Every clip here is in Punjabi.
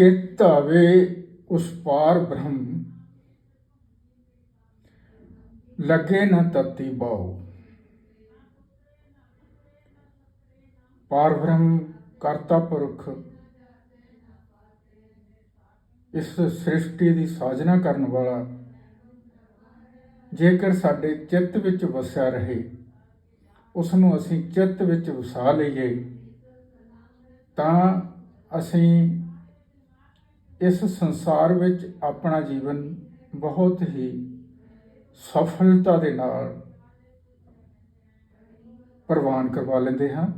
ਚਿੱਤ ਆਵੇ ਉਸ ਪਾਰ ਬ੍ਰਹਮ। ਲੱਗੇ ਨਾ ਤਤੀ ਬਾਉ ਪਾਰ ਬ੍ਰਹਮ ਕਰਤਾ ਪੁਰਖ। ਇਸ ਸ੍ਰਿਸ਼ਟੀ ਦੀ ਸਾਜਨਾ ਕਰਨ ਵਾਲਾ। ਜੇਕਰ ਸਾਡੇ ਚਿੱਤ ਵਿੱਚ ਵਸਿਆ ਰਹੇ ਉਸ ਨੂੰ ਅਸੀਂ ਚਿੱਤ ਵਿੱਚ ਵਸਾ ਲਈਏ, ਤਾਂ ਅਸੀਂ ਇਸ ਸੰਸਾਰ ਵਿੱਚ ਆਪਣਾ ਜੀਵਨ ਬਹੁਤ ਹੀ ਸਫਲਤਾ ਦੇ ਨਾਲ ਪ੍ਰਵਾਨ ਕਰਵਾ ਲੈਂਦੇ ਹਾਂ।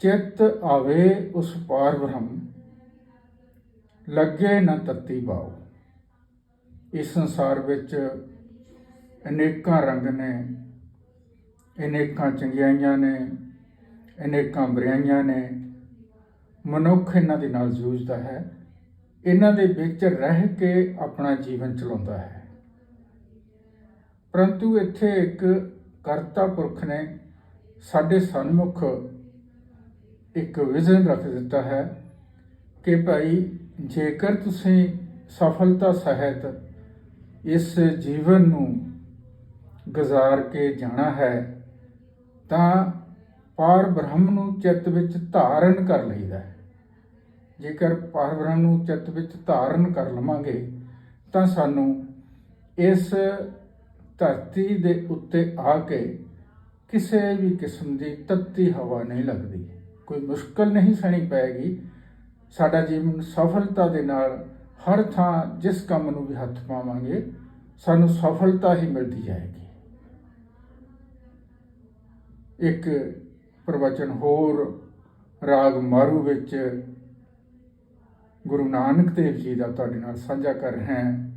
ਚਿੱਤ ਆਵੇ ਉਸ ਪਾਰ ਬ੍ਰਹਮ, ਲੱਗੇ ਨਾ ਤੱਤੀ ਬਾਉ। ਇਸ ਸੰਸਾਰ ਵਿੱਚ ਅਨੇਕਾਂ ਰੰਗ ਨੇ, ਅਨੇਕਾਂ ਚੰਗਿਆਈਆਂ ਨੇ, ਅਨੇਕਾਂ ਬੁਰਾਈਆਂ ਨੇ ਮਨੁੱਖ ਇਹਨਾਂ ਦੇ ਨਾਲ ਜੂਝਦਾ ਹੈ, ਇਹਨਾਂ ਦੇ ਵਿੱਚ ਰਹਿ ਕੇ ਆਪਣਾ ਜੀਵਨ ਚਲਾਉਂਦਾ ਹੈ। ਪਰੰਤੂ ਇੱਥੇ ਇੱਕ ਕਰਤਾ ਪੁਰਖ ਨੇ ਸਾਡੇ ਸਨਮੁਖ ਇੱਕ ਵਿਜ਼ਨ ਰੱਖ ਦਿੱਤਾ ਹੈ ਕਿ ਭਾਈ, ਜੇਕਰ ਤੁਸੀਂ ਸਫਲਤਾ ਸਹਿਤ ਇਸ ਜੀਵਨ ਨੂੰ ਗੁਜ਼ਾਰ ਕੇ ਜਾਣਾ ਹੈ, ਤਾਂ ਪਾਰ ਬ੍ਰਹਮ ਨੂੰ ਚਿੱਤ ਵਿੱਚ ਧਾਰਨ ਕਰ ਲਈਦਾ ਹੈ। ਜੇਕਰ ਪਾਰ ਨੂੰ ਚਿੱਤ ਵਿੱਚ ਧਾਰਨ ਕਰ ਲਵਾਂਗੇ, ਤਾਂ ਸਾਨੂੰ ਇਸ ਧਰਤੀ ਦੇ ਉੱਤੇ ਆ ਕੇ ਕਿਸੇ ਵੀ ਕਿਸਮ ਦੀ ਤੱਤੀ ਹਵਾ ਨਹੀਂ ਲੱਗਦੀ। ਕੋਈ ਮੁਸ਼ਕਲ ਨਹੀਂ ਸਣੀ ਪੈਗੀ ਸਾਡਾ ਜੀਵਨ ਸਫਲਤਾ ਦੇ ਨਾਲ ਹਰ ਥਾਂ ਜਿਸ ਕੰਮ ਨੂੰ ਵੀ ਹੱਥ ਪਾਵਾਂਗੇ, ਸਾਨੂੰ ਸਫਲਤਾ ਹੀ ਮਿਲਦੀ ਜਾਏਗੀ। ਇੱਕ ਪ੍ਰਵਚਨ ਹੋਰ ਰਾਗ ਮਾਰੂ ਵਿੱਚ ਗੁਰੂ ਨਾਨਕ ਦੇਵ ਜੀ ਦਾ ਤੁਹਾਡੇ ਨਾਲ ਸਾਂਝਾ ਕਰ ਰਿਹਾ ਹਾਂ।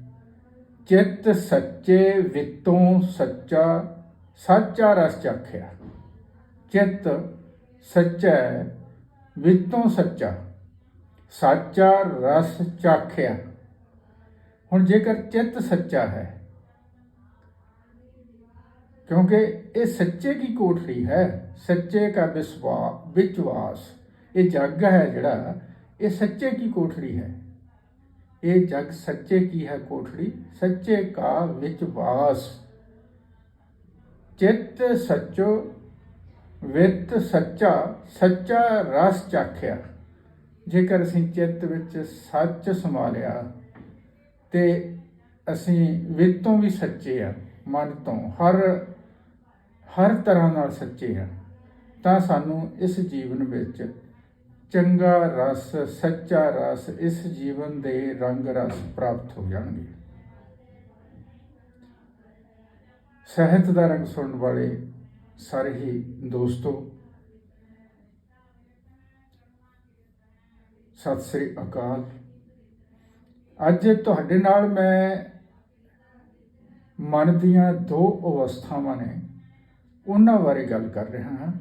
ਚਿੱਤ ਸੱਚੇ ਵਿਤੋਂ ਸੱਚਾ ਸਾਚਾ ਰਸ ਚਾਖਿਆ। ਚਿੱਤ ਸੱਚਾ ਹੈ, ਵਿਤੋਂ ਸੱਚਾ ਸਾਚਾ ਰਸ ਚਾਖਿਆ। ਹੁਣ ਜੇਕਰ ਚਿੱਤ ਸੱਚਾ ਹੈ ਕਿਉਂਕਿ ਇਹ ਸੱਚੇ ਕੀ ਕੋਠਰੀ ਹੈ? ਸੱਚੇ ਦਾ ਵਿਸ਼ਵਾਸ ਵਿਚਵਾਸ। ਇਹ ਜੱਗ ਹੈ ਜਿਹੜਾ ਇਹ ਸੱਚੇ ਕੀ ਕੋਠੜੀ ਹੈ? ਇਹ ਜਗ ਸੱਚੇ ਕੀ ਹੈ ਕੋਠੜੀ? ਸੱਚੇ ਕਾ ਵਿਚਵਾਸ ਚਿੱਤ ਸੱਚੋ, ਵਿਤ ਸੱਚਾ ਸੱਚਾ ਰਸ ਚਾਖਿਆ। ਜੇਕਰ ਅਸੀਂ ਚਿੱਤ ਵਿੱਚ ਸੱਚ ਸਮਾ ਲਿਆ ਤੇ ਅਸੀਂ ਵਿਤੋਂ ਵੀ ਸੱਚੇ ਆ, ਮਨ ਤੋਂ। ਹਰ ਹਰ ਤਰ੍ਹਾਂ ਨਾਲ ਸੱਚੇ ਆ। ਤਾਂ ਸਾਨੂੰ ਇਸ ਜੀਵਨ ਵਿੱਚ ਚੰਗਾ ਰਸ, ਸੱਚਾ ਰਸ, ਇਸ ਜੀਵਨ ਦੇ ਰੰਗ ਰਸ ਪ੍ਰਾਪਤ ਹੋ ਜਾਣਗੇ। ਸਹਿਤ ਦਾ ਰੰਗ ਸੁਣਨ ਵਾਲੇ ਸਾਰੇ ਹੀ ਦੋਸਤੋ, ਸਤਿ ਸ੍ਰੀ ਅਕਾਲ। ਅੱਜ ਤੁਹਾਡੇ ਨਾਲ ਮੈਂ ਮਨ ਦੀਆਂ ਦੋ ਅਵਸਥਾਵਾਂ ਨੇ, ਉਹਨਾਂ ਬਾਰੇ ਗੱਲ ਕਰ ਰਿਹਾ ਹਾਂ।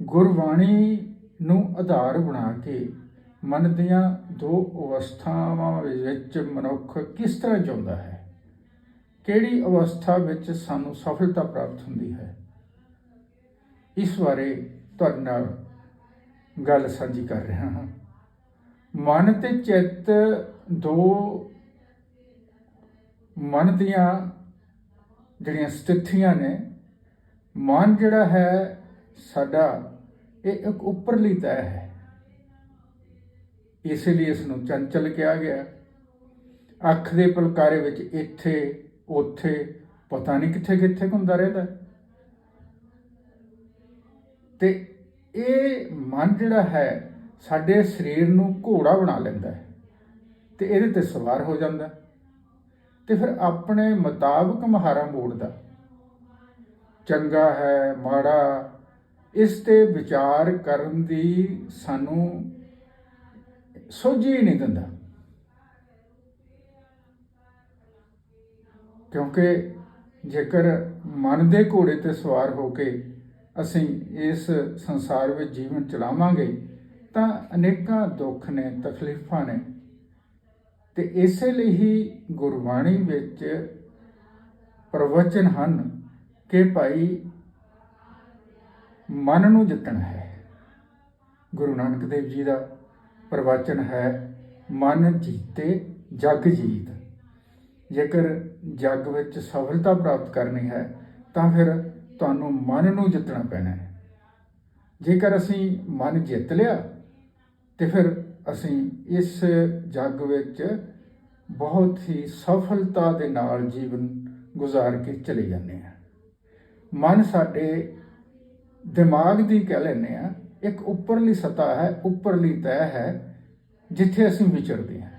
ਗੁਰਬਾਣੀ ਨੂੰ ਆਧਾਰ ਬਣਾ ਕੇ ਮਨ ਦੀਆਂ ਦੋ ਅਵਸਥਾਵਾਂ ਵਿੱਚ ਮਨੁੱਖ ਕਿਸ ਤਰ੍ਹਾਂ ਜਿਉਂਦਾ ਹੈ? ਕਿਹੜੀ ਅਵਸਥਾ ਵਿੱਚ ਸਾਨੂੰ ਸਫਲਤਾ ਪ੍ਰਾਪਤ ਹੁੰਦੀ ਹੈ? ਇਸ ਬਾਰੇ ਤੁਹਾਡੇ ਨਾਲ ਗੱਲ ਸਾਂਝੀ ਕਰ ਰਿਹਾ ਹਾਂ। ਮਨ ਤੇ ਚਿੱਤ ਦੋ ਮਨ ਦੀਆਂ ਜਿਹੜੀਆਂ ਸਥਿਤੀਆਂ ਨੇ, ਮਨ ਜਿਹੜਾ ਹੈ ਸਾਡਾ ਇਹ ਇੱਕ ਉੱਪਰਲੀ ਤੈ ਹੈ। ਇਸ ਲਈ ਇਸ ਨੂੰ ਚੰਚਲ ਕਿਹਾ ਗਿਆ। ਅੱਖ ਦੇ ਪਲਕਾਰੇ ਵਿੱਚ ਇੱਥੇ, ਉੱਥੇ, ਪਤਾ ਨਹੀਂ ਕਿੱਥੇ ਕਿੱਥੇ ਘੁੰਮਦਾ ਰਹਿੰਦਾ। ਤੇ ਇਹ ਮਨ ਜਿਹੜਾ ਹੈ, ਸਾਡੇ ਸਰੀਰ ਨੂੰ ਘੋੜਾ ਬਣਾ ਲੈਂਦਾ ਹੈ ਤੇ ਇਹਦੇ ਤੇ ਸਵਾਰ ਹੋ ਜਾਂਦਾ। ਤੇ ਫਿਰ ਆਪਣੇ ਮੁਤਾਬਕ ਮਹਾਰਾ ਮੋੜਦਾ ਚੰਗਾ ਹੈ, ਮਾੜਾ ਇਸ ਤੇ ਵਿਚਾਰ ਕਰਨ ਦੀ ਸਾਨੂੰ ਸੋਝੀ ਨਹੀਂ ਦਿੰਦਾ। ਕਿਉਂਕਿ ਜੇਕਰ ਮਨ ਦੇ ਘੋੜੇ ਤੇ ਸਵਾਰ ਹੋ ਕੇ ਅਸੀਂ ਇਸ ਸੰਸਾਰ ਵਿੱਚ ਜੀਵਨ ਚਲਾਵਾਂਗੇ, ਤਾਂ ਅਨੇਕਾਂ ਦੁੱਖ ਨੇ, ਤਕਲੀਫਾਂ ਨੇ। ਤੇ ਇਸੇ ਲਈ ਹੀ ਗੁਰਬਾਣੀ ਵਿੱਚ ਪ੍ਰਵਚਨ ਹਨ ਕਿ ਭਾਈ ਮਨ ਨੂੰ ਜਿੱਤਣਾ ਹੈ। ਗੁਰੂ ਨਾਨਕ ਦੇਵ ਜੀ ਦਾ ਪ੍ਰਵਚਨ ਹੈ, ਮਨ ਜੀਤੇ ਜਗ ਜੀਤ। ਜੇਕਰ ਜਗ ਵਿੱਚ ਸਫਲਤਾ ਪ੍ਰਾਪਤ ਕਰਨੀ ਹੈ, ਤਾਂ ਫਿਰ ਤੁਹਾਨੂੰ ਮਨ ਨੂੰ ਜਿੱਤਣਾ ਪੈਣਾ ਹੈ। ਜੇਕਰ ਅਸੀਂ ਮਨ ਜਿੱਤ ਲਿਆ, ਤੇ ਫਿਰ ਅਸੀਂ ਇਸ ਜੱਗ ਵਿੱਚ ਬਹੁਤ ਹੀ ਸਫਲਤਾ ਦੇ ਨਾਲ ਜੀਵਨ ਗੁਜ਼ਾਰ ਕੇ ਚਲੇ ਜਾਂਦੇ ਹਾਂ। ਮਨ ਸਾਡੇ ਦਿਮਾਗ ਦੀ ਕਹਿ ਲੈਂਦੇ ਆ ਇੱਕ ਉੱਪਰਲੀ ਸਤਾ ਹੈ, ਉੱਪਰਲੀ ਤਹਿ ਹੈ, ਜਿੱਥੇ ਅਸੀਂ ਵਿਚਰਦੇ ਹਾਂ।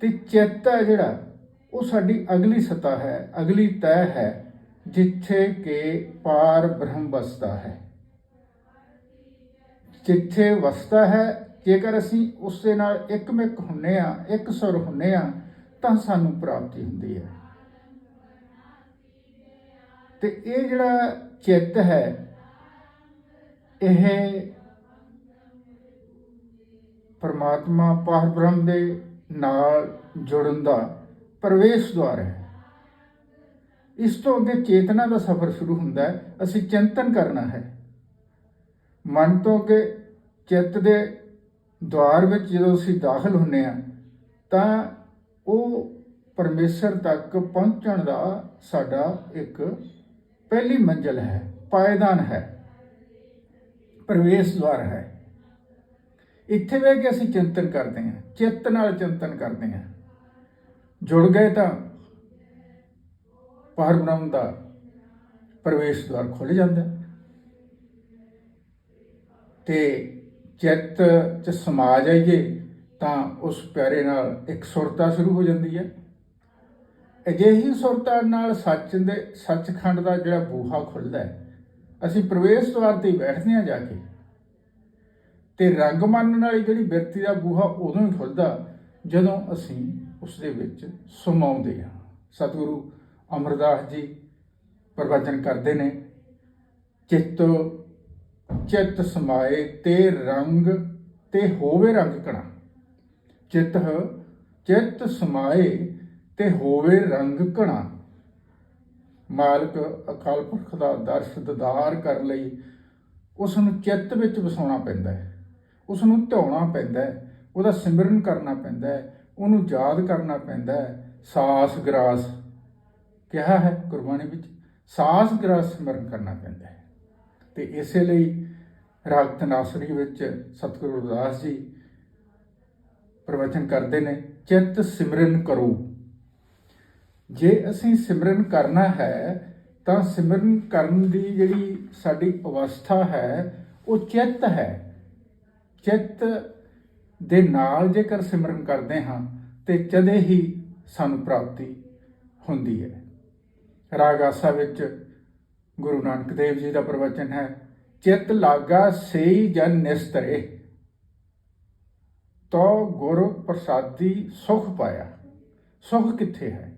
ਤੇ ਚਿੱਤ ਹੈ ਜਿਹੜਾ, ਉਹ ਸਾਡੀ ਅਗਲੀ ਸਤਾ ਹੈ, ਅਗਲੀ ਤਹਿ ਹੈ, ਜਿੱਥੇ ਕਿ ਪਾਰ ਬ੍ਰਹਮ ਵਸਦਾ ਹੈ। ਜਿੱਥੇ ਵਸਦਾ ਹੈ, ਜੇਕਰ ਅਸੀਂ ਉਸ ਦੇ ਨਾਲ ਇੱਕਮਿਕ ਹੁੰਨੇ ਆ ਇੱਕ ਸੁਰ ਹੁੰਨੇ ਆ ਤਾਂ ਸਾਨੂੰ ਪ੍ਰਾਪਤੀ ਹੁੰਦੀ ਹੈ। ਤੇ ਇਹ ਜਿਹੜਾ ਚਿੱਤ ਹੈ, ਇਹ ਪਰਮਾਤਮਾ ਪਾਰ ਬ੍ਰਹਮ ਦੇ ਨਾਲ ਜੁੜਨ ਦਾ ਪ੍ਰਵੇਸ਼ ਦੁਆਰ ਹੈ। ਇਸ ਤੋਂ ਅੱਗੇ ਚੇਤਨਾ ਦਾ ਸਫ਼ਰ ਸ਼ੁਰੂ ਹੁੰਦਾ ਹੈ, ਅਸੀਂ ਚਿੰਤਨ ਕਰਨਾ ਹੈ। ਮਨ ਤੋਂ ਅੱਗੇ ਚਿੱਤ ਦੇ ਦੁਆਰ ਵਿੱਚ ਜਦੋਂ ਅਸੀਂ ਦਾਖਲ ਹੁੰਨੇ ਆ ਤਾਂ ਉਹ ਪਰਮੇਸ਼ਰ ਤੱਕ ਪਹੁੰਚਣ ਦਾ ਸਾਡਾ ਇੱਕ ਪਹਿਲੀ ਮੰਜ਼ਲ ਹੈ ਪਾਇਦਾਨ ਹੈ, ਪ੍ਰਵੇਸ਼ ਦੁਆਰ ਹੈ। ਇੱਥੇ ਵੇ ਕੇ ਅਸੀਂ ਚਿੰਤਨ ਕਰਦੇ ਹਾਂ, ਚਿੱਤ ਨਾਲ ਚਿੰਤਨ ਕਰਦੇ ਹਾਂ। ਜੁੜ ਗਏ ਤਾਂ ਪਾਰ ਬ੍ਰਹਮ ਦਾ ਪ੍ਰਵੇਸ਼ ਦੁਆਰ ਖੁੱਲ ਜਾਂਦਾ ਹੈ। ਤੇ ਚਿੱਤ ਚ ਸਮਾ ਜਾਈਏ ਤਾਂ ਉਸ ਪਿਆਰੇ ਨਾਲ ਇੱਕ ਸੁਰਤਾ ਸ਼ੁਰੂ ਹੋ ਜਾਂਦੀ ਹੈ। ਅਜਿਹੀ ਸੁਰਤਾਂ ਨਾਲ ਸੱਚ ਦੇ ਸੱਚਖੰਡ ਦਾ ਜਿਹੜਾ ਬੂਹਾ ਖੁੱਲਦਾ ਹੈ, ਅਸੀਂ ਪ੍ਰਵੇਸ਼ ਦੁਆਰ ਤੇ ਬੈਠਦੇ ਹਾਂ ਜਾ ਕੇ। ਤੇ ਰੰਗ ਮੰਨਣ ਵਾਲੀ ਜਿਹੜੀ ਵਿਅਕਤੀ ਦਾ ਬੂਹਾ ਉਦੋਂ ਹੀ ਖੁੱਲਦਾ ਜਦੋਂ ਅਸੀਂ ਉਸ ਦੇ ਵਿੱਚ ਸਮਾਉਂਦੇ ਹਾਂ। ਸਤਿਗੁਰੂ ਅਮਰਦਾਸ ਜੀ ਪ੍ਰਵਚਨ ਕਰਦੇ ਨੇ, ਚਿੱਤ ਚਿੱਤ ਸਮਾਏ ਤੇ ਰੰਗ ਤੇ ਹੋਵੇ ਰੰਗ ਕਣਾ ਚਿੱਤ ਚਿੱਤ ਸਮਾਏ ਤੇ ਹੋਵੇ ਰੰਗ ਘਣਾ। ਮਾਲਕ ਅਕਾਲ ਪੁਰਖ ਦਾ ਦਰਸ਼ ਦਿਦਾਰ ਕਰ ਲਈ। ਉਸ ਨੂੰ ਚਿੱਤ ਵਿੱਚ ਵਸਾਉਣਾ ਪੈਂਦਾ ਹੈ। ਉਸ ਨੂੰ ਧਿਆਉਣਾ ਪੈਂਦਾ ਹੈ। ਉਹਦਾ ਸਿਮਰਨ ਕਰਨਾ ਪੈਂਦਾ ਹੈ। ਉਹਨੂੰ ਯਾਦ ਕਰਨਾ ਪੈਂਦਾ ਹੈ। ਸਾਸ ਗਰਾਸ ਕਿਹਾ ਹੈ ਗੁਰਬਾਣੀ ਵਿੱਚ। ਸਾਸ ਗਰਾਸ ਸਿਮਰਨ ਕਰਨਾ ਪੈਂਦਾ ਹੈ। ਤੇ ਇਸੇ ਲਈ ਰਾਗ ਤਨਾਸਰੀ ਵਿੱਚ ਸਤਿਗੁਰੂ ਰਵਿਦਾਸ ਜੀ ਪ੍ਰਵਚਨ ਕਰਦੇ ਨੇ, ਚਿੱਤ ਸਿਮਰਨ ਕਰੋ। ਜੇ ਅਸੀਂ ਸਿਮਰਨ ਕਰਨਾ ਹੈ, ਤਾਂ ਸਿਮਰਨ ਕਰਨ ਦੀ ਜਿਹੜੀ ਸਾਡੀ ਅਵਸਥਾ ਹੈ, ਉਹ ਚਿੱਤ ਹੈ। ਚਿੱਤ ਦੇ ਨਾਲ ਜੇਕਰ ਸਿਮਰਨ ਕਰਦੇ ਹਾਂ, ਤੇ ਜਦੇ ਹੀ ਸਾਨੂੰ ਪ੍ਰਾਪਤੀ ਹੁੰਦੀ ਹੈ। ਰਾਗਾਸਾ ਵਿੱਚ ਗੁਰੂ ਨਾਨਕ ਦੇਵ ਜੀ ਦਾ ਪ੍ਰਵਚਨ ਹੈ, ਚਿੱਤ ਲਾਗਾ ਸਈ ਜਨ ਨਿਸਤਰੇ ਤੋ ਗੁਰ ਪ੍ਰਸਾਦੀ ਸੁਖ ਪਾਇਆ। ਸੁਖ ਕਿੱਥੇ ਹੈ?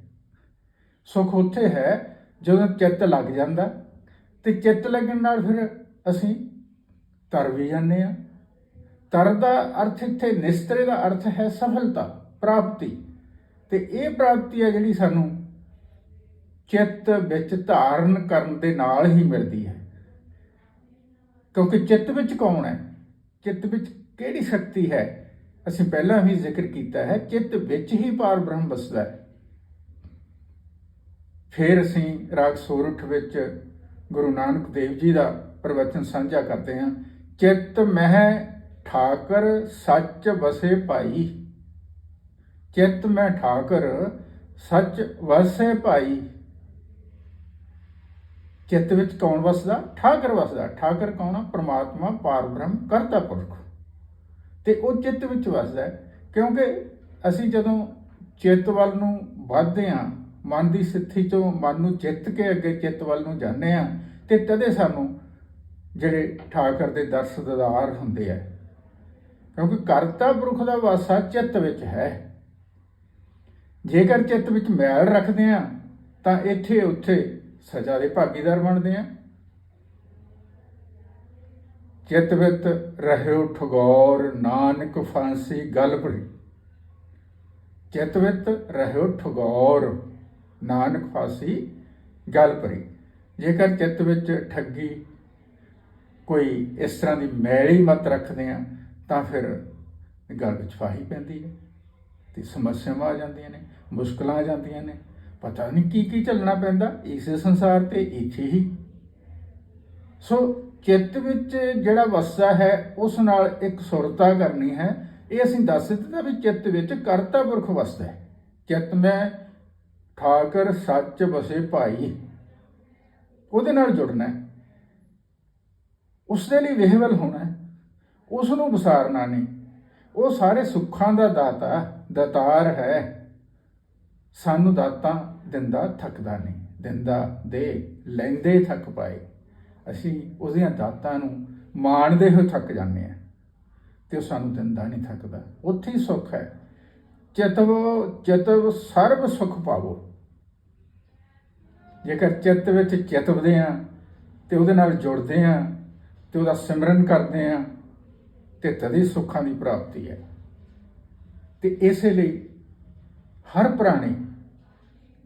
ਸੁਖ ਉੱਥੇ ਹੈ ਜਦੋਂ ਚਿੱਤ ਲੱਗ ਜਾਂਦਾ। ਤੇ ਚਿੱਤ ਲੱਗਣ ਨਾਲ ਫਿਰ ਅਸੀਂ ਤਰ ਵੀ ਜਾਂਦੇ ਆ ਤਰ ਦਾ ਅਰਥ ਇੱਥੇ ਨਿਸਤਰੇ ਦਾ ਅਰਥ ਹੈ ਸਫਲਤਾ, ਪ੍ਰਾਪਤੀ। ਤੇ ਇਹ ਪ੍ਰਾਪਤੀ ਹੈ ਜਿਹੜੀ ਸਾਨੂੰ ਚਿੱਤ ਵਿੱਚ ਧਾਰਨ ਕਰਨ ਦੇ ਨਾਲ ਹੀ ਮਿਲਦੀ ਹੈ। ਕਿਉਂਕਿ ਚਿੱਤ ਵਿੱਚ ਕੌਣ ਹੈ? ਚਿੱਤ ਵਿੱਚ ਕਿਹੜੀ ਸ਼ਕਤੀ ਹੈ? ਅਸੀਂ ਪਹਿਲਾਂ ਵੀ ਜ਼ਿਕਰ ਕੀਤਾ ਹੈ, ਚਿੱਤ ਵਿੱਚ ਹੀ ਪਾਰ ਬ੍ਰਹਮ ਵਸਦਾ ਹੈ। ਫਿਰ ਅਸੀਂ ਰਾਗ ਸੋਰਠ ਵਿੱਚ ਗੁਰੂ ਨਾਨਕ ਦੇਵ ਜੀ ਦਾ ਪ੍ਰਵਚਨ ਸਾਂਝਾ ਕਰਦੇ ਹਾਂ। ਚਿੱਤ ਮਹਿ ਠਾਕਰ ਸੱਚ ਵਸੇ ਭਾਈ। ਚਿੱਤ ਮੈਂ ਠਾਕਰ ਸੱਚ ਵਸੇ ਭਾਈ। ਚਿੱਤ ਵਿੱਚ ਕੌਣ ਵਸਦਾ? ਠਾਕਰ ਵਸਦਾ। ਠਾਕਰ ਕੌਣ ਆ? ਪ੍ਰਮਾਤਮਾ ਪਾਰ ਬ੍ਰਹਮ ਕਰਤਾ ਪੁਰਖ। ਤੇ ਉਹ ਚਿੱਤ ਵਿੱਚ ਵਸਦਾ ਕਿਉਂਕਿ ਅਸੀਂ ਜਦੋਂ ਚਿੱਤ ਵੱਲ ਨੂੰ ਵੱਧਦੇ ਹਾਂ ਮਨ ਦੀ ਸਿੱਥੀ ਚੋਂ ਮਨ ਨੂੰ ਜਿੱਤ ਕੇ ਅੱਗੇ ਚਿੱਤ ਵੱਲ ਨੂੰ ਜਾਂਦੇ ਹਾਂ ਤੇ ਤਦੇ ਸਾਨੂੰ ਜਿਹੜੇ ਠਾਕਰ ਦੇ ਦਰਸ ਦਿਦਾਰ ਹੁੰਦੇ ਆ। ਕਿਉਂਕਿ ਕਰਤਾ ਪੁਰਖ ਦਾ ਵਾਸਾ ਚਿੱਤ ਵਿੱਚ ਹੈ। ਜੇਕਰ ਚਿੱਤ ਵਿੱਚ ਮੈਲ ਰੱਖਦੇ ਆ ਤਾਂ ਇੱਥੇ ਉੱਥੇ ਸਜ਼ਾ ਦੇ ਭਾਗੀਦਾਰ ਬਣਦੇ ਆ ਚਿੱਤ ਵਿੱਚ ਰਹਿਓ ਠਗੌਰ ਨਾਨਕ ਫਾਂਸੀ ਗਲ ਭਰੀ ਚਿੱਤ ਵਿੱਚ ਰਹਿਓ ਠਗੌਰ ਨਾਨਕ ਫਾਂਸੀ ਗੱਲ ਭਰੀ ਜੇਕਰ ਚਿੱਤ ਵਿੱਚ ਠੱਗੀ ਕੋਈ ਇਸ ਤਰ੍ਹਾਂ ਦੀ ਮੈਲੀ ਮਤ ਰੱਖਦੇ ਆ, ਤਾਂ ਫਿਰ ਗੱਲ ਵਿੱਚ ਫਾਹੀ ਪੈਂਦੀ ਹੈ ਤੇ ਸਮੱਸਿਆਵਾਂ ਆ ਜਾਂਦੀਆਂ ਨੇ, ਮੁਸ਼ਕਲਾਂ ਆ ਜਾਂਦੀਆਂ ਨੇ। ਪਤਾ ਨਹੀਂ ਕੀ ਕੀ ਚੱਲਣਾ ਪੈਂਦਾ, ਇਸੇ ਸੰਸਾਰ ਤੇ ਇੱਥੇ ਹੀ। ਸੋ ਚਿੱਤ ਵਿੱਚ ਜਿਹੜਾ ਵਸਦਾ ਹੈ, ਉਸ ਨਾਲ ਇੱਕ ਸੁਰਤਾ ਕਰਨੀ ਹੈ। ਇਹ ਅਸੀਂ ਦੱਸ ਦਿੱਤਾ ਵੀ ਚਿੱਤ ਵਿੱਚ ਕਰਤਾ ਪੁਰਖ ਵਸਦਾ ਹੈ। ਚਿੱਤ ਮੈਂ ਠਾਕਰ ਸੱਚ ਵਸੇ ਭਾਈ। ਉਹਦੇ ਨਾਲ ਜੁੜਨਾ ਹੈ। ਉਸ ਦੇ ਲਈ ਵਿਹਵਲ ਹੋਣਾ ਉਸ ਨੂੰ ਵਿਸਾਰਨਾ ਨਹੀਂ। ਉਹ ਸਾਰੇ ਸੁੱਖਾਂ ਦਾ ਦਾਤਾ, ਦਾਤਾਰ ਹੈ। ਸਾਨੂੰ ਦਾਤਾ ਦਿੰਦਾ ਥੱਕਦਾ ਨਹੀਂ। ਦਿੰਦਾ ਦੇ, ਲੈਂਦੇ ਥੱਕ ਪਾਏ। ਅਸੀਂ ਉਹਦੀਆਂ ਦਾਤਾਂ ਨੂੰ ਮਾਣਦੇ ਹੋਏ ਥੱਕ ਜਾਂਦੇ ਆ ਤੇ ਉਹ ਸਾਨੂੰ ਦਿੰਦਾ ਨਹੀਂ ਥੱਕਦਾ। ਉੱਥੇ ਹੀ ਸੁੱਖ ਹੈ। ਚਿਤਵ ਚਿਤਵ ਸਰਬ ਸੁਖ ਪਾਵੋ। ਜੇਕਰ ਚਿੱਤ ਵਿੱਚ ਚਿਤਵਦੇ ਆ ਤੇ ਉਹਦੇ ਨਾਲ ਜੁੜਦੇ ਆ ਤੇ ਉਹਦਾ ਸਿਮਰਨ ਕਰਦੇ ਆ ਤੇ ਤਦੇ ਸੁੱਖਾਂ ਦੀ ਪ੍ਰਾਪਤੀ ਹੈ। ਤੇ ਇਸੇ ਲਈ ਹਰ ਪ੍ਰਾਣੀ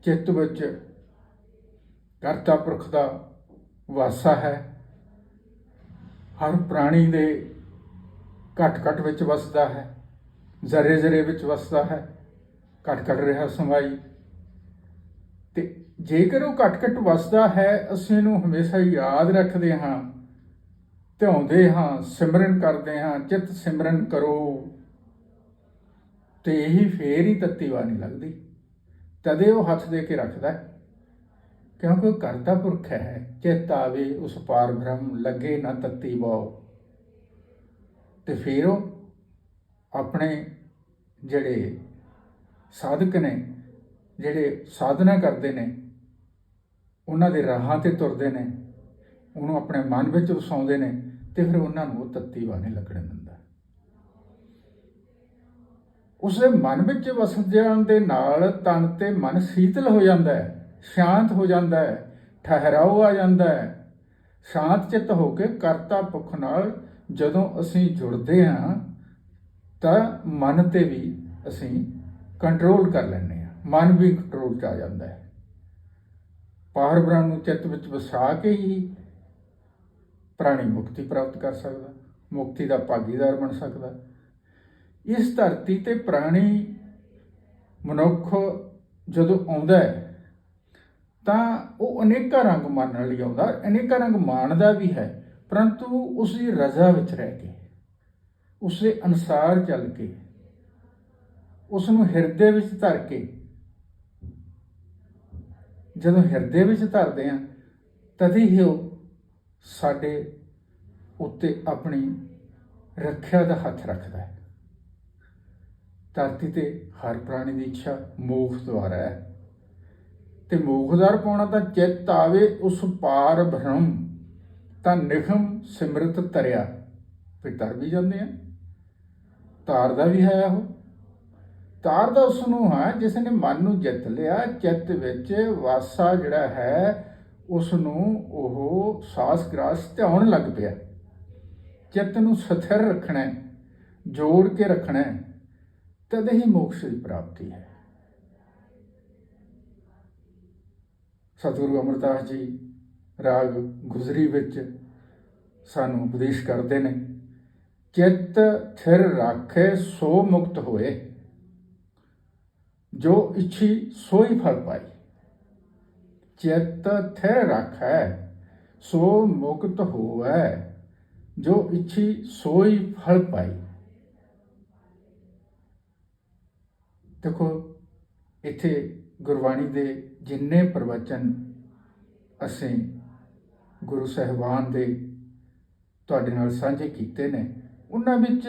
ਚਿੱਤ ਵਿੱਚ ਕਰਤਾ ਪੁਰਖ ਦਾ ਵਾਸਾ ਹੈ। ਹਰ ਪ੍ਰਾਣੀ ਦੇ ਘਟ ਘਟ ਵਿੱਚ ਵਸਦਾ ਹੈ ਜ਼ਰੇ ਜ਼ਰੇ ਵਿੱਚ ਵਸਦਾ ਹੈ ਘਟ ਘਟ ਰਿਹਾ ਸਮਾਈ। ਤੇ ਜੇਕਰ ਉਹ ਘਟ ਘਟ ਵਸਦਾ ਹੈ, ਅਸੀਂ ਇਹਨੂੰ ਹਮੇਸ਼ਾ ਯਾਦ ਰੱਖਦੇ ਹਾਂ। ਧਿਆਉਂਦੇ ਹਾਂ, ਸਿਮਰਨ ਕਰਦੇ ਹਾਂ, ਚਿੱਤ ਸਿਮਰਨ ਕਰੋ। ਤੇ ਇਹੀ ਫੇਰ ਹੀ ਤੱਤੀ ਬਾਣੀ ਲੱਗਦੀ। ਤਦੇ ਉਹ ਹੱਥ ਦੇ ਕੇ ਰੱਖਦਾ ਕਿਉਂਕਿ ਉਹ ਕਰਤਾ ਪੁਰਖ ਹੈ, ਚਿੱਤ ਆਵੇ, ਉਸ ਪਾਰ ਬ੍ਰਹਮ ਲੱਗੇ, ਨਾ ਤੱਤੀ ਬਾਉ ਤੇ ਫਿਰ ਉਹ ਆਪਣੇ ਜਿਹੜੇ ਸਾਧਕ ਨੇ, ਜਿਹੜੇ ਸਾਧਨਾ ਕਰਦੇ ਨੇ ਉਹਨਾਂ ਦੇ ਰਾਹਾਂ ਤੇ ਤੁਰਦੇ ਨੇ, ਉਹਨੂੰ ਆਪਣੇ ਮਨ ਵਿੱਚ ਵਸਾਉਂਦੇ ਨੇ ਤੇ ਫਿਰ ਉਹਨਾਂ ਨੂੰ ਉਹ ਤੱਤੀ ਬਾਣੀ ਲੱਗਣ ਦਿੰਦਾ। ਉਸਦੇ ਮਨ ਵਿੱਚ ਵਸ ਜਾਣ ਦੇ ਨਾਲ ਤਨ ਤੇ ਮਨ ਸ਼ੀਤਲ ਹੋ ਜਾਂਦਾ ਹੈ, ਸ਼ਾਂਤ ਹੋ ਜਾਂਦਾ ਹੈ, ਠਹਿਰਾਓ ਆ ਜਾਂਦਾ ਹੈ। ਸ਼ਾਂਤ ਚਿੱਤ ਹੋ ਕੇ ਕਰਤਾ ਪੁਖ ਨਾਲ ਜਦੋਂ ਅਸੀਂ ਜੁੜਦੇ ਹਾਂ, ਤਾਂ ਮਨ ਤੇ ਵੀ ਅਸੀਂ ਕੰਟਰੋਲ ਕਰ ਲੈਂਦੇ ਹਾਂ, ਮਨ ਵੀ ਕੰਟਰੋਲ 'ਚ ਆ ਜਾਂਦਾ ਹੈ। ਪਾਰ ਬ੍ਰਹਮ ਨੂੰ ਚਿੱਤ ਵਿੱਚ ਵਸਾ ਕੇ ਹੀ ਪ੍ਰਾਣੀ ਮੁਕਤੀ ਪ੍ਰਾਪਤ ਕਰ ਸਕਦਾ, ਮੁਕਤੀ ਦਾ ਭਾਗੀਦਾਰ ਬਣ ਸਕਦਾ। ਇਸ ਧਰਤੀ ਤੇ ਪ੍ਰਾਣੀ ਮਨੁੱਖ ਜਦੋਂ ਆਉਂਦਾ ਹੈ, ਤਾਂ ਉਹ ਅਨੇਕਾਂ ਰੰਗ ਮੰਨਣ ਲਈ ਆਉਂਦਾ, ਅਨੇਕਾਂ ਰੰਗ ਮਾਣਦਾ ਵੀ ਹੈ, ਪਰੰਤੂ ਉਸ ਦੀ ਰਜ਼ਾ ਵਿੱਚ ਰਹਿ ਕੇ ਉਸ ਦੇ ਅਨਸਾਰ ਚੱਲ ਕੇ ਉਸ ਨੂੰ ਹਿਰਦੇ ਵਿੱਚ ਧਰ ਕੇ ਜਦੋਂ ਹਿਰਦੇ ਵਿੱਚ ਧਰਦੇ ਆ ਤਦ ਹੀ ਉਹ ਸਾਡੇ ਉੱਤੇ ਆਪਣੀ ਰੱਖਿਆ ਦਾ ਹੱਥ ਰੱਖਦਾ ਹੈ। ਧਰਤੀ ਤੇ ਹਰ ਪ੍ਰਾਣੀ ਦੀ ਇੱਛਾ ਮੋਖ ਦੁਆਰਾ ਹੈ। ਤੇ ਮੋਖਦਾਰ ਪਾਉਣਾ ਤਾਂ ਚਿੱਤ ਆਵੇ, ਉਸ ਪਾਰ ਭ੍ਰਮ ਤਾਂ ਨਿਖਮ ਸਿਮਰਤ ਤਰਿਆ ਫਿਰ ਤਰ ਵੀ ਜਾਂਦੇ ਆ। ਤਾਰ ਦਾ ਵੀ ਹੈ ਉਹ। ਤਾਰ ਦਾ ਉਸ ਨੂੰ ਹੈ ਜਿਸ ਨੇ ਮਨ ਨੂੰ ਜਿੱਤ ਲਿਆ ਚਿੱਤ ਵਿੱਚ ਵਾਸਾ ਜਿਹੜਾ ਹੈ ਉਸ ਨੂੰ ਉਹ ਸਾਸ ਗ੍ਰਾਸ ਧਿਆਉਣ ਲੱਗ ਪਿਆ। ਚਿੱਤ ਨੂੰ ਸਥਿਰ ਰੱਖਣਾ ਹੈ, ਜੋੜ ਕੇ ਰੱਖਣਾ ਹੈ, ਤਦ ਹੀ ਮੋਕਸ਼ ਦੀ ਪ੍ਰਾਪਤੀ ਹੈ। ਸਤਿਗੁਰੂ ਅਮਰਦਾਸ ਜੀ ਰਾਗ ਗੁਜ਼ਰੀ ਵਿੱਚ ਸਾਨੂੰ ਉਪਦੇਸ਼ ਕਰਦੇ ਨੇ ਚਿੱਤ ਥਿਰ ਰੱਖੇ ਸੋ ਮੁਕਤ ਹੋਏ। ਜੋ ਇੱਛੀ ਸੋਈ ਫਲ ਪਾਈ। ਚਿੱਤ ਥਿਰ ਰੱਖੈ, ਸੋ ਮੁਕਤ ਹੋਵੈ, ਜੋ ਇੱਛੀ ਸੋਈ ਫਲ ਪਾਈ। ਦੇਖੋ, ਇੱਥੇ ਗੁਰਬਾਣੀ ਦੇ ਜਿੰਨੇ ਪ੍ਰਵਚਨ ਅਸੀਂ ਗੁਰੂ ਸਾਹਿਬਾਨ ਦੇ ਤੁਹਾਡੇ ਨਾਲ ਸਾਂਝੇ ਕੀਤੇ ਨੇ, ਉਹਨਾਂ ਵਿੱਚ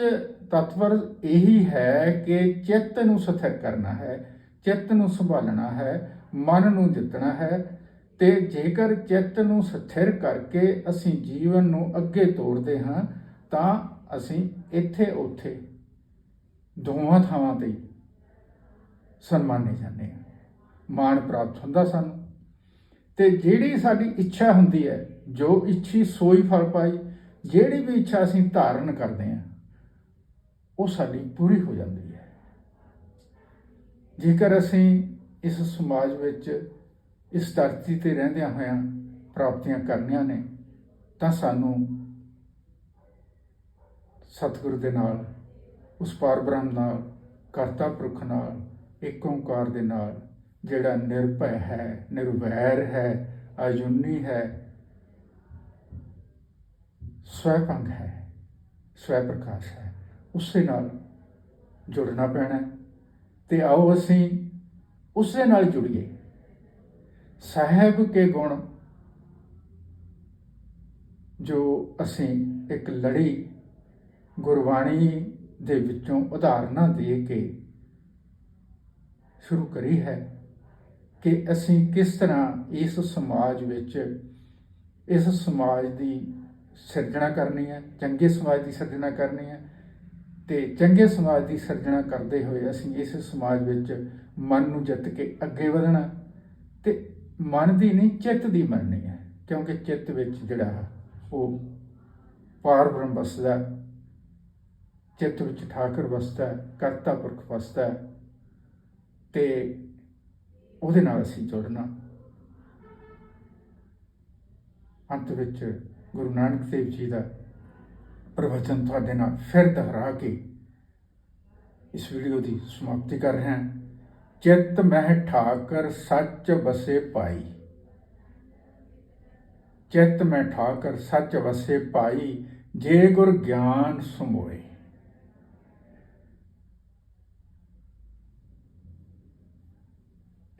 ਤਤਵਰ ਇਹੀ ਹੈ ਕਿ ਚਿੱਤ ਨੂੰ ਸਥਿਰ ਕਰਨਾ ਹੈ। ਚਿੱਤ ਨੂੰ ਸੰਭਾਲਣਾ ਹੈ, ਮਨ ਨੂੰ ਜਿੱਤਣਾ ਹੈ ਤੇ ਜੇਕਰ ਚਿੱਤ ਨੂੰ ਸਥਿਰ ਕਰਕੇ ਅਸੀਂ ਜੀਵਨ ਨੂੰ ਅੱਗੇ ਤੋਰਦੇ ਹਾਂ, ਤਾਂ ਅਸੀਂ ਇੱਥੇ ਉੱਥੇ ਦੋਵਾਂ ਥਾਵਾਂ ਤੇ ਸਨਮਾਨੇ ਜਾਂਦੇ ਹਾਂ। ਮਾਣ ਪ੍ਰਾਪਤ ਹੁੰਦਾ ਸਾਨੂੰ। ਤੇ ਜਿਹੜੀ ਸਾਡੀ ਇੱਛਾ ਹੁੰਦੀ ਹੈ, ਜੋ ਇੱਛੀ ਸੋਈ ਫਲ ਪਾਈ, ਜਿਹੜੀ ਵੀ ਇੱਛਾ ਅਸੀਂ ਧਾਰਨ ਕਰਦੇ ਹਾਂ, ਉਹ ਸਾਡੀ ਪੂਰੀ ਹੋ ਜਾਂਦੀ ਜੇਕਰ ਅਸੀਂ ਇਸ ਸਮਾਜ ਵਿੱਚ ਇਸ ਧਰਤੀ ਤੇ ਰਹਿੰਦਿਆਂ ਹੋਇਆਂ ਪ੍ਰਾਪਤੀਆਂ ਕਰਨੀਆਂ ਨੇ, ਤਾਂ ਸਾਨੂੰ ਸਤਿਗੁਰ ਦੇ ਨਾਲ, ਉਸ ਪਾਰ ਬ੍ਰਹਮ ਨਾਲ, ਕਰਤਾ ਪੁਰਖ ਨਾਲ ਏਕ ਓੰਕਾਰ ਦੇ ਨਾਲ, ਜਿਹੜਾ ਨਿਰਭੈ ਹੈ, ਨਿਰਵੈਰ ਹੈ ਅਜੂਨੀ ਹੈ, ਸਵੈਭੰਗ ਹੈ ਸਵੈ ਪ੍ਰਕਾਸ਼ ਹੈ, ਉਸੇ ਨਾਲ ਜੁੜਨਾ ਪੈਣਾ ਹੈ। ਤੇ ਆਓ ਅਸੀਂ ਉਸੇ ਨਾਲ ਜੁੜੀਏ। ਸਾਹਿਬ ਕੇ ਗੁਣ ਜੋ ਅਸੀਂ ਇੱਕ ਲੜੀ ਗੁਰਬਾਣੀ ਦੇ ਵਿੱਚੋਂ ਉਦਾਹਰਨਾਂ ਦੇ ਕੇ ਸ਼ੁਰੂ ਕਰੀ ਹੈ ਕਿ ਅਸੀਂ ਕਿਸ ਤਰ੍ਹਾਂ ਇਸ ਸਮਾਜ ਵਿੱਚ ਇਸ ਸਮਾਜ ਦੀ ਸਿਰਜਣਾ ਕਰਨੀ ਹੈ, ਚੰਗੇ ਸਮਾਜ ਦੀ ਸਿਰਜਣਾ ਕਰਨੀ ਹੈ ਤੇ ਚੰਗੇ ਸਮਾਜ ਦੀ ਸਿਰਜਣਾ ਕਰਦੇ ਹੋਏ ਅਸੀਂ ਇਸ ਸਮਾਜ ਵਿੱਚ ਮਨ ਨੂੰ ਜਿੱਤ ਕੇ ਅੱਗੇ ਵਧਣਾ ਤੇ ਮਨ ਦੀ ਨਹੀਂ, ਚਿੱਤ ਦੀ ਮੰਨਣੀ ਹੈ। ਕਿਉਂਕਿ ਚਿੱਤ ਵਿੱਚ ਜਿਹੜਾ ਉਹ ਪਾਰ ਬ੍ਰਹਮ ਵਸਦਾ ਚਿੱਤ ਵਿੱਚ ਠਾਕਰ ਵਸਦਾ ਕਰਤਾ ਪੁਰਖ ਵਸਦਾ ਹੈ ਤੇ ਉਹਦੇ ਨਾਲ ਅਸੀਂ ਜੁੜਨਾ। ਅੰਤ ਵਿੱਚ ਗੁਰੂ ਨਾਨਕ ਦੇਵ ਜੀ ਦਾ ਪ੍ਰਵਚਨ ਤੁਹਾਡੇ ਨਾਲ ਫਿਰ ਦੁਹਰਾ ਕੇ ਇਸ ਵੀਡੀਓ ਦੀ ਸਮਾਪਤੀ ਕਰ ਰਹੇ ਹਾਂ। ਚਿੱਤ ਮਹਿ ਠਾਕਰ ਸੱਚ ਵਸੇ ਪਾਈ ਚਿੱਤ ਮਹਿ ਠਾਕਰ ਸੱਚ ਵਸੇ ਪਾਈ ਜੇ ਗੁਰ ਗਿਆਨ ਸਮੋਏ।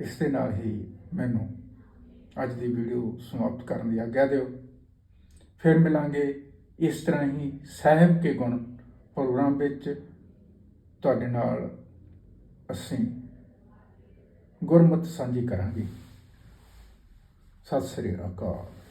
ਇਸ ਦੇ ਨਾਲ ਹੀ ਮੈਨੂੰ ਅੱਜ ਦੀ ਵੀਡੀਓ ਸਮਾਪਤ ਕਰਨ ਦੀ ਆਗਿਆ ਦਿਓ। ਫਿਰ ਮਿਲਾਂਗੇ ਇਸ ਤਰ੍ਹਾਂ ਹੀ ਸਾਹਿਬ ਕੇ ਗੁਣ ਪ੍ਰੋਗਰਾਮ ਵਿੱਚ ਤੁਹਾਡੇ ਨਾਲ ਅਸੀਂ ਗੁਰਮਤ ਸਾਂਝੀ ਕਰਾਂਗੇ। ਸਤਿ ਸ੍ਰੀ ਅਕਾਲ।